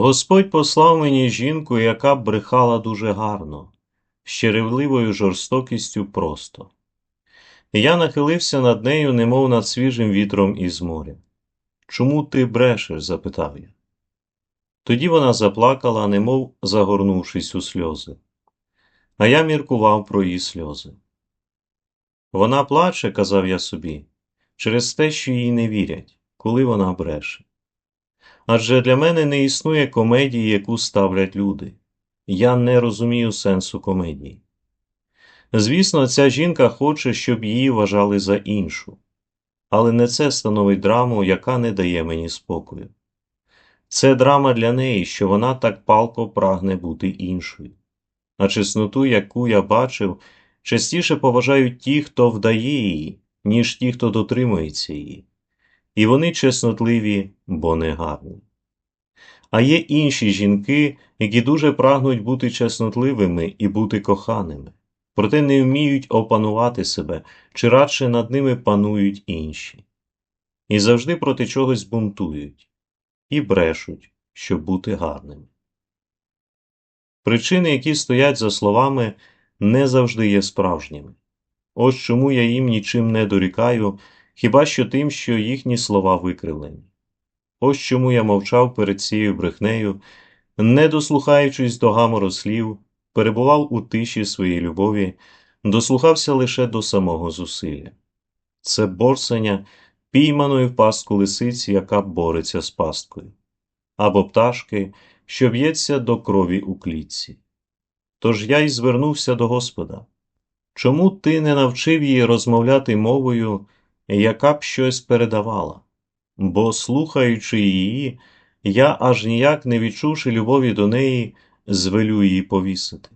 Господь послав мені жінку, яка брехала дуже гарно, з черевливою жорстокістю просто. Я нахилився над нею, немов над свіжим вітром із моря. Чому ти брешеш? запитав я. Тоді вона заплакала, немов загорнувшись у сльози, а я міркував про її сльози. Вона плаче, казав я собі, через те, що їй не вірять, коли вона бреше. Адже для мене не існує комедії, яку ставлять люди. Я не розумію сенсу комедії. Звісно, ця жінка хоче, щоб її вважали за іншу, але не це становить драму, яка не дає мені спокою. Це драма для неї, що вона так палко прагне бути іншою. А чесноту, яку я бачив, частіше поважають ті, хто вдає її, ніж ті, хто дотримується її. І вони чеснотливі, бо не гарні. А є інші жінки, які дуже прагнуть бути чеснотливими і бути коханими, проте не вміють опанувати себе, чи радше над ними панують інші. І завжди проти чогось бунтують і брешуть, щоб бути гарними. Причини, які стоять за словами, не завжди є справжніми. Ось чому я їм нічим не дорікаю, хіба що тим, що їхні слова викривлені. Ось чому я мовчав перед цією брехнею, не дослухаючись до гамору слів, перебував у тиші своєї любові, дослухався лише до самого зусилля. Це борсання пійманої в пастку лисиці, яка бореться з пасткою, або пташки, що б'ється до крові у клітці. Тож я й звернувся до Господа. Чому ти не навчив її розмовляти мовою, яка б щось передавала? Бо, слухаючи її, я аж ніяк не відчувши любові до неї, звелю її повісити.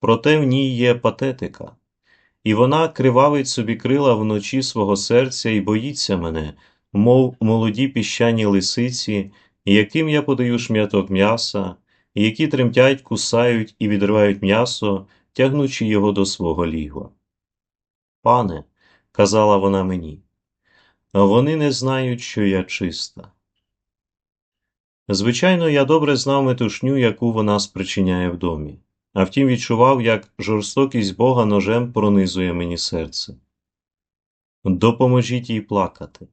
Проте в ній є патетика, і вона кривавить собі крила вночі свого серця і боїться мене, мов молоді піщані лисиці, яким я подаю шм'яток м'яса, які тремтять, кусають і відривають м'ясо, тягнучи його до свого лігва. Пане, казала вона мені, вони не знають, що я чиста. Звичайно, я добре знав метушню, яку вона спричиняє в домі, а втім відчував, як жорстокість Бога ножем пронизує мені серце. Допоможіть їй плакати,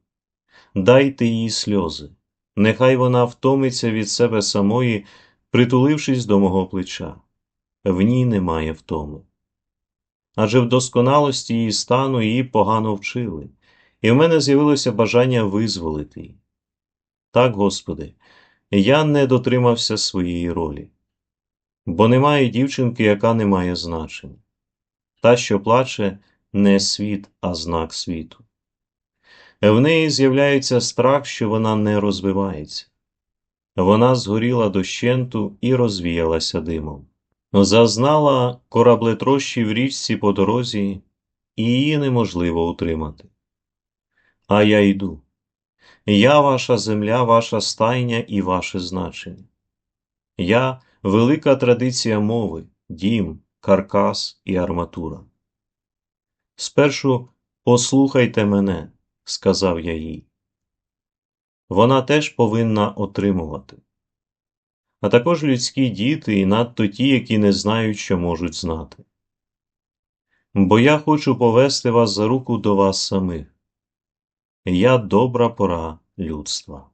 дайте їй сльози, нехай вона втомиться від себе самої, притулившись до мого плеча. В ній немає втоми. Адже в досконалості її стану її погано вчили і в мене з'явилося бажання визволити її. Так, Господи, я не дотримався своєї ролі, бо немає дівчинки, яка не має значення. Та, що плаче, не світ, а знак світу. В неї з'являється страх, що вона не розвивається. Вона згоріла дощенту і розвіялася димом. Зазнала кораблетрощі в річці по дорозі, і її неможливо утримати а я йду. Я ваша земля, ваша стайня і ваше значення. Я велика традиція мови, дім, каркас і арматура. Спершу послухайте мене, сказав я їй. Вона теж повинна отримувати. А також людські діти і надто ті, які не знають, що можуть знати. Бо я хочу повести вас за руку до вас самих. Я добра пора людства.